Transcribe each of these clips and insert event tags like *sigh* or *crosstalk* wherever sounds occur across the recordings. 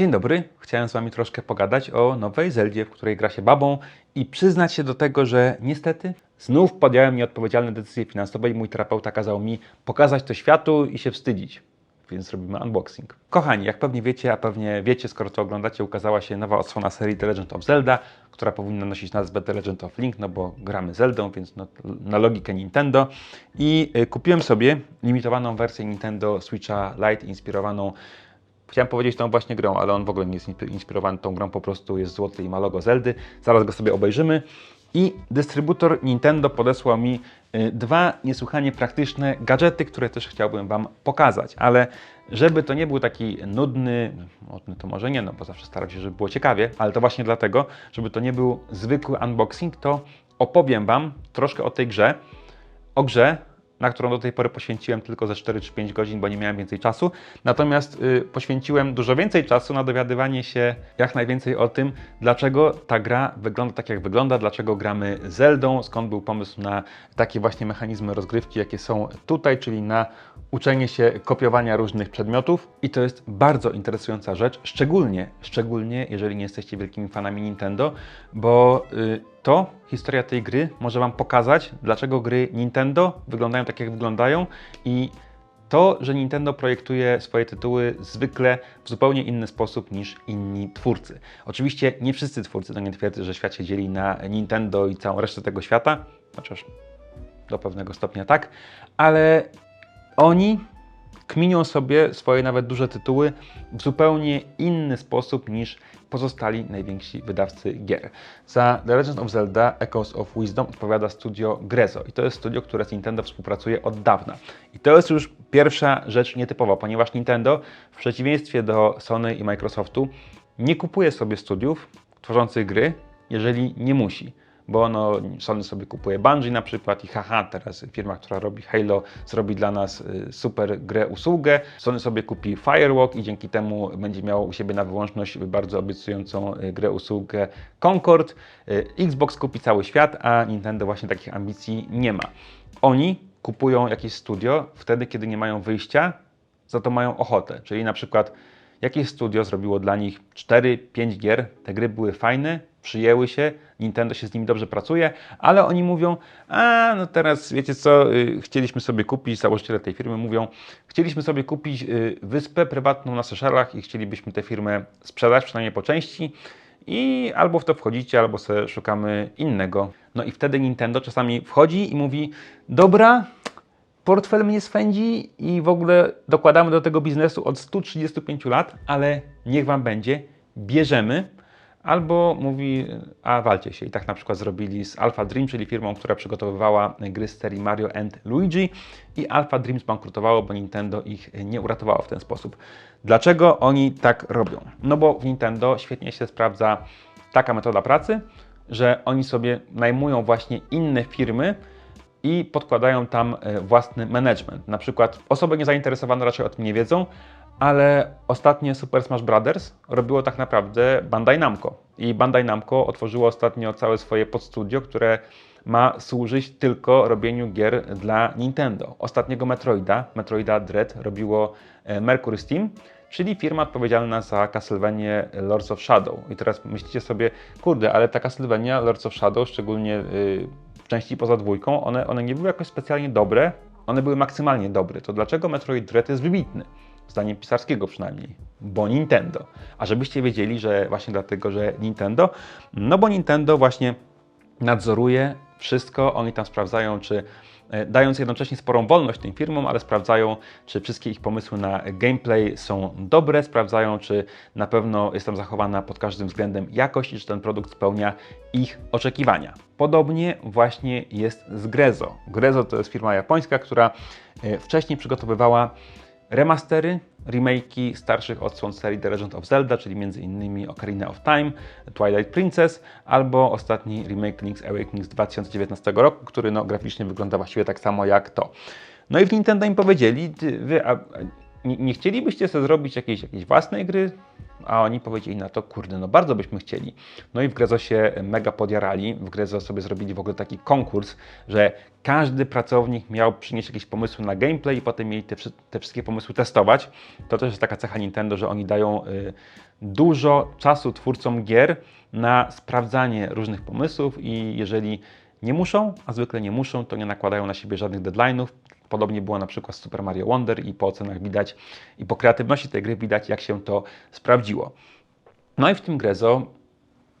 Dzień dobry, chciałem z Wami troszkę pogadać o nowej Zeldzie, w której gra się babą i przyznać się do tego, że niestety znów podjąłem nieodpowiedzialne decyzje finansowe i mój terapeuta kazał mi pokazać to światu i się wstydzić. Więc robimy unboxing. Kochani, jak pewnie wiecie, a pewnie wiecie, skoro to oglądacie, ukazała się nowa odsłona serii The Legend of Zelda, która powinna nosić nazwę The Legend of Link, no bo gramy Zeldą, więc no, na logikę Nintendo. I y, kupiłem sobie limitowaną wersję Nintendo Switcha Lite, inspirowaną Chciałem powiedzieć tą właśnie grą, ale on w ogóle nie jest inspi- inspirowany tą grą, po prostu jest złoty i ma logo Zeldy. Zaraz go sobie obejrzymy. I dystrybutor Nintendo podesłał mi y, dwa niesłychanie praktyczne gadżety, które też chciałbym Wam pokazać. Ale żeby to nie był taki nudny, nudny to może nie, no bo zawsze staram się, żeby było ciekawie, ale to właśnie dlatego, żeby to nie był zwykły unboxing, to opowiem Wam troszkę o tej grze. O grze, na którą do tej pory poświęciłem tylko ze 4 czy 5 godzin, bo nie miałem więcej czasu. Natomiast y, poświęciłem dużo więcej czasu na dowiadywanie się jak najwięcej o tym, dlaczego ta gra wygląda tak, jak wygląda, dlaczego gramy Zeldą, skąd był pomysł na takie właśnie mechanizmy rozgrywki, jakie są tutaj, czyli na uczenie się kopiowania różnych przedmiotów. I to jest bardzo interesująca rzecz, szczególnie, szczególnie jeżeli nie jesteście wielkimi fanami Nintendo, bo y, to historia tej gry może Wam pokazać, dlaczego gry Nintendo wyglądają tak, jak wyglądają i to, że Nintendo projektuje swoje tytuły zwykle w zupełnie inny sposób niż inni twórcy. Oczywiście nie wszyscy twórcy, to nie twierdzę, że świat się dzieli na Nintendo i całą resztę tego świata, chociaż do pewnego stopnia tak, ale oni kminią sobie swoje nawet duże tytuły w zupełnie inny sposób niż pozostali najwięksi wydawcy gier. Za The Legend of Zelda Echoes of Wisdom odpowiada studio Grezzo i to jest studio, które z Nintendo współpracuje od dawna. I to jest już pierwsza rzecz nietypowa, ponieważ Nintendo w przeciwieństwie do Sony i Microsoftu nie kupuje sobie studiów tworzących gry, jeżeli nie musi bo no, Sony sobie kupuje Bungie na przykład i haha, teraz firma, która robi Halo zrobi dla nas y, super grę, usługę. Sony sobie kupi Firewalk i dzięki temu będzie miało u siebie na wyłączność bardzo obiecującą y, grę, usługę Concord. Y, Xbox kupi cały świat, a Nintendo właśnie takich ambicji nie ma. Oni kupują jakieś studio wtedy, kiedy nie mają wyjścia, za to mają ochotę. Czyli na przykład jakieś studio zrobiło dla nich 4-5 gier, te gry były fajne, przyjęły się, Nintendo się z nimi dobrze pracuje, ale oni mówią, a no teraz wiecie co, y, chcieliśmy sobie kupić, założyciele tej firmy mówią, chcieliśmy sobie kupić y, wyspę prywatną na Seychellach i chcielibyśmy tę firmę sprzedać, przynajmniej po części i albo w to wchodzicie, albo sobie szukamy innego. No i wtedy Nintendo czasami wchodzi i mówi, dobra, portfel mnie swędzi i w ogóle dokładamy do tego biznesu od 135 lat, ale niech Wam będzie, bierzemy. Albo mówi, a walcie się. I tak na przykład zrobili z Alpha Dream, czyli firmą, która przygotowywała gry z serii Mario and Luigi i Alpha Dream zbankrutowało, bo Nintendo ich nie uratowało w ten sposób. Dlaczego oni tak robią? No bo w Nintendo świetnie się sprawdza taka metoda pracy, że oni sobie najmują właśnie inne firmy, i podkładają tam e, własny management. Na przykład osoby niezainteresowane raczej o tym nie wiedzą, ale ostatnie Super Smash Brothers robiło tak naprawdę Bandai Namco. I Bandai Namco otworzyło ostatnio całe swoje podstudio, które ma służyć tylko robieniu gier dla Nintendo. Ostatniego Metroida, Metroida Dread, robiło e, Mercury Steam, czyli firma odpowiedzialna za Castlevania Lords of Shadow. I teraz myślicie sobie, kurde, ale ta Castlevania Lords of Shadow, szczególnie yy, w części poza dwójką, one, one nie były jakoś specjalnie dobre, one były maksymalnie dobre. To dlaczego Metroid Dread jest wybitny? Zdaniem pisarskiego przynajmniej, bo Nintendo. A żebyście wiedzieli, że właśnie dlatego, że Nintendo, no bo Nintendo właśnie nadzoruje wszystko, oni tam sprawdzają, czy e, dając jednocześnie sporą wolność tym firmom, ale sprawdzają, czy wszystkie ich pomysły na gameplay są dobre, sprawdzają, czy na pewno jest tam zachowana pod każdym względem jakość i czy ten produkt spełnia ich oczekiwania. Podobnie właśnie jest z Grezzo. Grezzo to jest firma japońska, która e, wcześniej przygotowywała remastery, remake'i starszych odsłon serii The Legend of Zelda, czyli m.in. Ocarina of Time, Twilight Princess, albo ostatni remake Link's Awakening z 2019 roku, który no, graficznie wygląda właściwie tak samo jak to. No i w Nintendo im powiedzieli, wy, nie, nie chcielibyście sobie zrobić jakiejś, jakiejś własnej gry? A oni powiedzieli na to, kurde, no bardzo byśmy chcieli. No i w Grezo się mega podjarali. W Grezo sobie zrobili w ogóle taki konkurs, że każdy pracownik miał przynieść jakieś pomysły na gameplay i potem mieli te, te wszystkie pomysły testować. To też jest taka cecha Nintendo, że oni dają y, dużo czasu twórcom gier na sprawdzanie różnych pomysłów i jeżeli nie muszą, a zwykle nie muszą, to nie nakładają na siebie żadnych deadline'ów. Podobnie było na przykład z Super Mario Wonder i po ocenach widać i po kreatywności tej gry widać, jak się to sprawdziło. No i w tym Grezo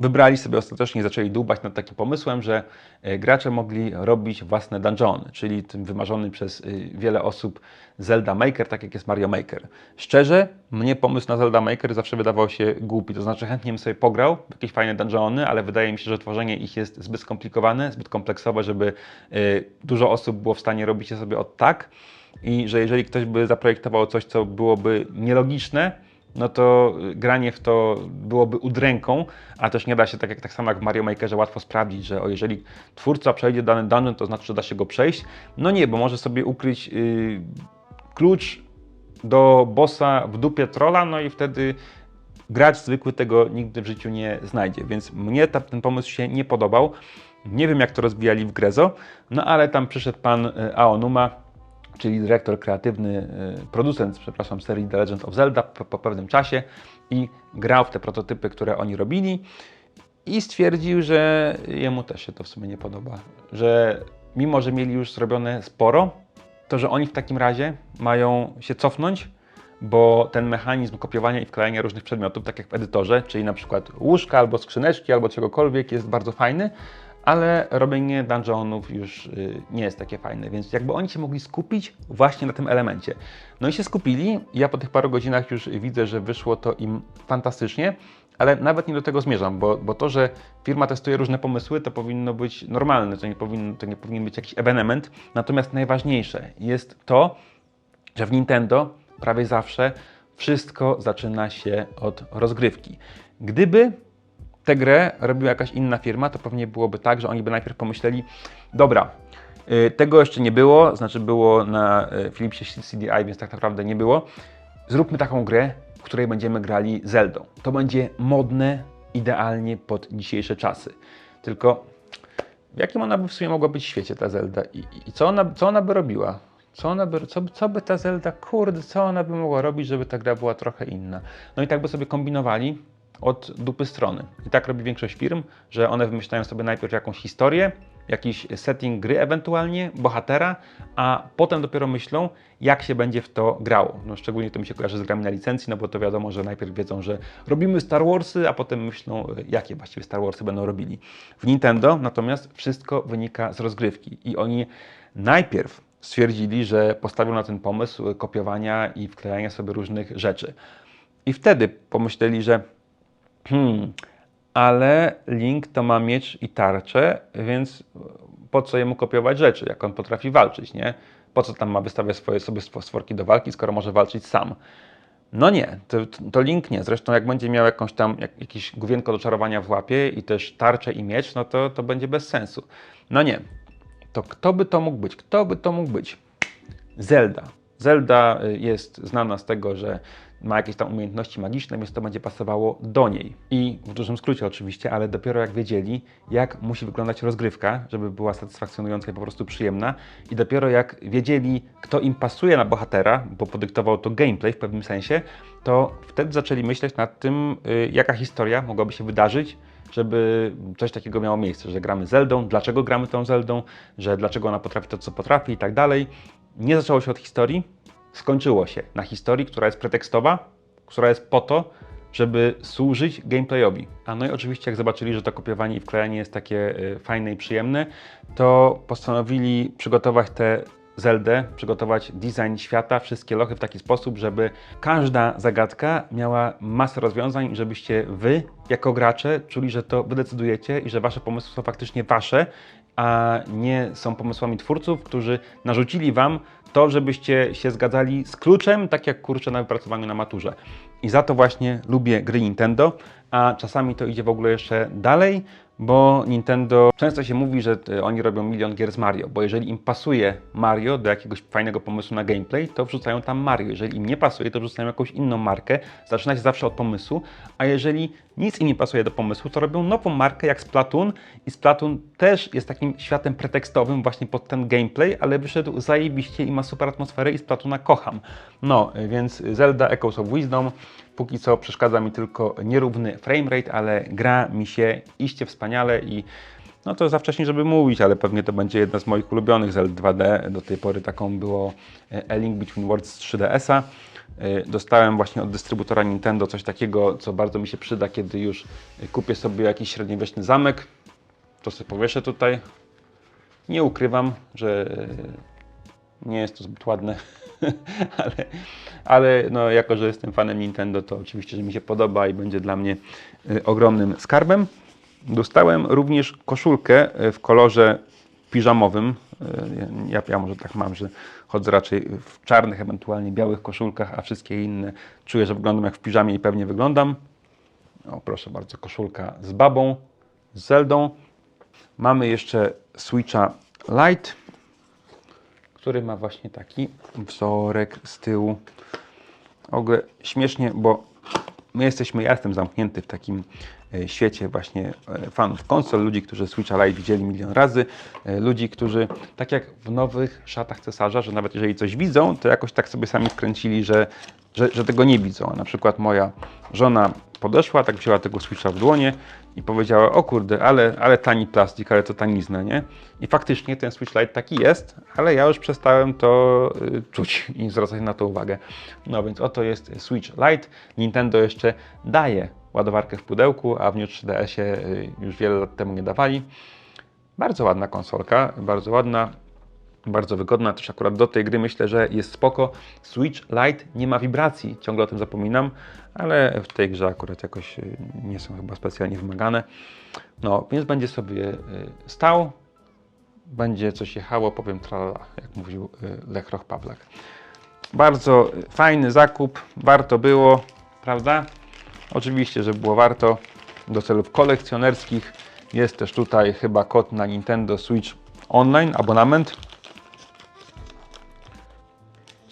wybrali sobie ostatecznie i zaczęli dłubać nad takim pomysłem, że e, gracze mogli robić własne dungeony, czyli tym wymarzony przez y, wiele osób Zelda Maker, tak jak jest Mario Maker. Szczerze, mnie pomysł na Zelda Maker zawsze wydawał się głupi, to znaczy chętnie bym sobie pograł jakieś fajne dungeony, ale wydaje mi się, że tworzenie ich jest zbyt skomplikowane, zbyt kompleksowe, żeby y, dużo osób było w stanie robić je sobie od tak i że jeżeli ktoś by zaprojektował coś, co byłoby nielogiczne, no to y, granie w to byłoby udręką, a też nie da się, tak, jak, tak samo jak w Mario Makerze, łatwo sprawdzić, że o, jeżeli twórca przejdzie dany dungeon, to znaczy, że da się go przejść. No nie, bo może sobie ukryć yy, klucz do bossa w dupie trolla, no i wtedy gracz zwykły tego nigdy w życiu nie znajdzie. Więc mnie ta, ten pomysł się nie podobał. Nie wiem, jak to rozwijali w Grezo, no ale tam przyszedł pan y, Aonuma, czyli dyrektor kreatywny, y, producent, przepraszam, serii The Legend of Zelda po, po pewnym czasie i grał w te prototypy, które oni robili i stwierdził, że jemu też się to w sumie nie podoba, że mimo, że mieli już zrobione sporo, to że oni w takim razie mają się cofnąć, bo ten mechanizm kopiowania i wklejania różnych przedmiotów, tak jak w edytorze, czyli na przykład łóżka albo skrzyneczki albo czegokolwiek jest bardzo fajny, ale robienie dungeonów już y, nie jest takie fajne, więc jakby oni się mogli skupić właśnie na tym elemencie. No i się skupili, ja po tych paru godzinach już widzę, że wyszło to im fantastycznie, ale nawet nie do tego zmierzam, bo, bo to, że firma testuje różne pomysły, to powinno być normalne, to nie, powinno, to nie powinien być jakiś ewenement, natomiast najważniejsze jest to, że w Nintendo prawie zawsze wszystko zaczyna się od rozgrywki. Gdyby tę grę robiła jakaś inna firma, to pewnie byłoby tak, że oni by najpierw pomyśleli, dobra, y, tego jeszcze nie było, znaczy było na y, Philipsie CDI, więc tak naprawdę nie było. Zróbmy taką grę, w której będziemy grali Zeldą. To będzie modne idealnie pod dzisiejsze czasy. Tylko w jakim ona by w sumie mogła być świecie ta Zelda i, i co, ona, co ona by robiła? Co, ona by, co, co by ta Zelda, kurde, co ona by mogła robić, żeby ta gra była trochę inna? No i tak by sobie kombinowali od dupy strony. I tak robi większość firm, że one wymyślają sobie najpierw jakąś historię, jakiś setting gry ewentualnie, bohatera, a potem dopiero myślą, jak się będzie w to grało. No, szczególnie to mi się kojarzy z grami na licencji, no bo to wiadomo, że najpierw wiedzą, że robimy Star Warsy, a potem myślą, jakie właściwie Star Warsy będą robili. W Nintendo natomiast wszystko wynika z rozgrywki i oni najpierw stwierdzili, że postawią na ten pomysł kopiowania i wklejania sobie różnych rzeczy. I wtedy pomyśleli, że hmm, ale Link to ma miecz i tarczę, więc po co jemu kopiować rzeczy, jak on potrafi walczyć, nie? Po co tam ma wystawiać swoje sobie stworki do walki, skoro może walczyć sam? No nie, to, to Link nie. Zresztą jak będzie miał jakąś tam, jak, jakieś główienko do czarowania w łapie i też tarczę i miecz, no to, to będzie bez sensu. No nie. To kto by to mógł być? Kto by to mógł być? Zelda. Zelda y, jest znana z tego, że ma jakieś tam umiejętności magiczne, więc to będzie pasowało do niej. I w dużym skrócie oczywiście, ale dopiero jak wiedzieli, jak musi wyglądać rozgrywka, żeby była satysfakcjonująca i po prostu przyjemna, i dopiero jak wiedzieli, kto im pasuje na bohatera, bo podyktował to gameplay w pewnym sensie, to wtedy zaczęli myśleć nad tym, y, jaka historia mogłaby się wydarzyć, żeby coś takiego miało miejsce, że gramy Zeldą, dlaczego gramy tą Zeldą, że dlaczego ona potrafi to, co potrafi i tak dalej. Nie zaczęło się od historii, skończyło się na historii, która jest pretekstowa, która jest po to, żeby służyć gameplayowi. A no i oczywiście jak zobaczyli, że to kopiowanie i wklejanie jest takie y, fajne i przyjemne, to postanowili przygotować tę Zeldę, przygotować design świata, wszystkie lochy w taki sposób, żeby każda zagadka miała masę rozwiązań, żebyście wy, jako gracze, czuli, że to wy decydujecie i że wasze pomysły są faktycznie wasze, a nie są pomysłami twórców, którzy narzucili wam to, żebyście się zgadzali z kluczem, tak jak kurczę na wypracowaniu na maturze. I za to właśnie lubię gry Nintendo, a czasami to idzie w ogóle jeszcze dalej, bo Nintendo często się mówi, że e, oni robią milion gier z Mario, bo jeżeli im pasuje Mario do jakiegoś fajnego pomysłu na gameplay, to wrzucają tam Mario. Jeżeli im nie pasuje, to wrzucają jakąś inną markę. Zaczyna się zawsze od pomysłu, a jeżeli nic im nie pasuje do pomysłu, to robią nową markę jak Splatoon i Splatoon też jest takim światem pretekstowym właśnie pod ten gameplay, ale wyszedł zajebiście i ma super atmosferę i Splatoona kocham. No, e, więc Zelda Echoes of Wisdom Póki co przeszkadza mi tylko nierówny framerate, ale gra mi się iście wspaniale i no to za wcześnie, żeby mówić, ale pewnie to będzie jedna z moich ulubionych z L2D. Do tej pory taką było e, A Link Between Worlds 3DS-a. E, Dostałem właśnie od dystrybutora Nintendo coś takiego, co bardzo mi się przyda, kiedy już kupię sobie jakiś średniowieczny zamek. To sobie powieszę tutaj. Nie ukrywam, że nie jest to zbyt ładne, *laughs* ale, ale no, jako, że jestem fanem Nintendo, to oczywiście, że mi się podoba i będzie dla mnie y, ogromnym skarbem. Dostałem również koszulkę y, w kolorze piżamowym. Y, Ja, ja może tak mam, że chodzę raczej w czarnych, ewentualnie białych koszulkach, a wszystkie inne czuję, że wyglądam jak w piżamie i pewnie wyglądam. O, proszę bardzo, koszulka z babą, z Zeldą. Mamy jeszcze Switcha Lite który ma właśnie taki wzorek z tyłu. W ogóle śmiesznie, bo my jesteśmy, ja jestem zamknięty w takim e, świecie właśnie e, fanów konsol, ludzi, którzy Switcha Lite widzieli milion razy, e, ludzi, którzy tak jak w nowych szatach cesarza, że nawet jeżeli coś widzą, to jakoś tak sobie sami wkręcili, że, że, że tego nie widzą. Na przykład moja żona podeszła, tak wzięła tego Switcha w dłonie i powiedziała, o kurde, ale, ale tani plastik, ale to tanizna, nie? I faktycznie ten Switch Lite taki jest, ale ja już przestałem to y, czuć i zwracać na to uwagę. No więc oto jest Switch Lite. Nintendo jeszcze daje ładowarkę w pudełku, a w New 3DS-ie y, już wiele lat temu nie dawali. Bardzo ładna konsolka, bardzo ładna, bardzo wygodna. Też akurat do tej gry myślę, że jest spoko. Switch Lite nie ma wibracji, ciągle o tym zapominam, ale w tej grze akurat jakoś y, nie są chyba specjalnie wymagane. No, więc będzie sobie y, stał, będzie coś jechało, powiem tralala, jak mówił y, Lech Roch Pawlak. Bardzo fajny zakup, warto było, prawda? Oczywiście, że było warto do celów kolekcjonerskich. Jest też tutaj chyba kod na Nintendo Switch Online, abonament.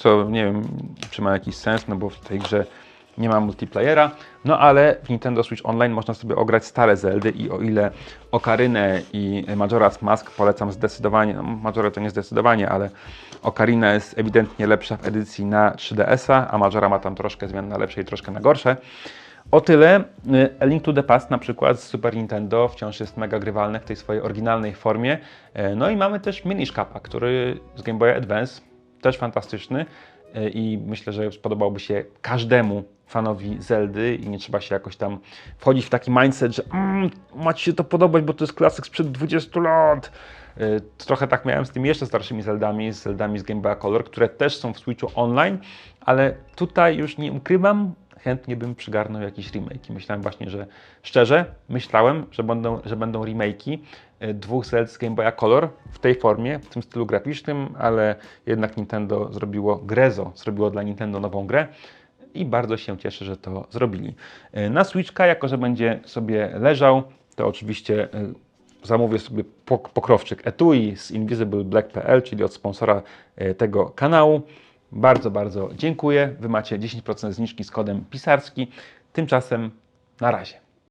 Co nie wiem, czy ma jakiś sens, no bo w tej grze nie ma multiplayera. No ale w Nintendo Switch Online można sobie ograć stare Zeldy i o ile Ocarynę i Majora's Mask polecam zdecydowanie, no Majora to nie zdecydowanie, ale Ocarina jest ewidentnie lepsza w edycji na 3DS-a, a Majora ma tam troszkę zmian na lepsze i troszkę na gorsze. O tyle y, A Link to the Past na przykład z Super Nintendo wciąż jest mega grywalny w tej swojej oryginalnej formie. E, No i mamy też Minish Kappa, który z Game Boy Advance też fantastyczny e, i myślę, że spodobałby się każdemu fanowi Zeldy i nie trzeba się jakoś tam wchodzić w taki mindset, że mm, macie się to podobać, bo to jest klasyk sprzed 20 lat. E, Trochę tak miałem z tymi jeszcze starszymi Zeldami, z Zeldami z Game Boy Color, które też są w Switchu online, ale tutaj już nie ukrywam, chętnie bym przygarnął jakiś remake. I myślałem właśnie, że szczerze, myślałem, że będą, że będą remake'i dwóch Zeld z Game Boy Color w tej formie, w tym stylu graficznym, ale jednak Nintendo zrobiło Grezzo, zrobiło dla Nintendo nową grę i bardzo się cieszę, że to zrobili. E, Na Switchka, jako że będzie sobie leżał, to oczywiście e, zamówię sobie pok- pokrowczyk etui z InvisibleBlack.pl, czyli od sponsora e, tego kanału. Bardzo, bardzo dziękuję. Wy macie 10% zniżki z kodem pisarski. Tymczasem na razie.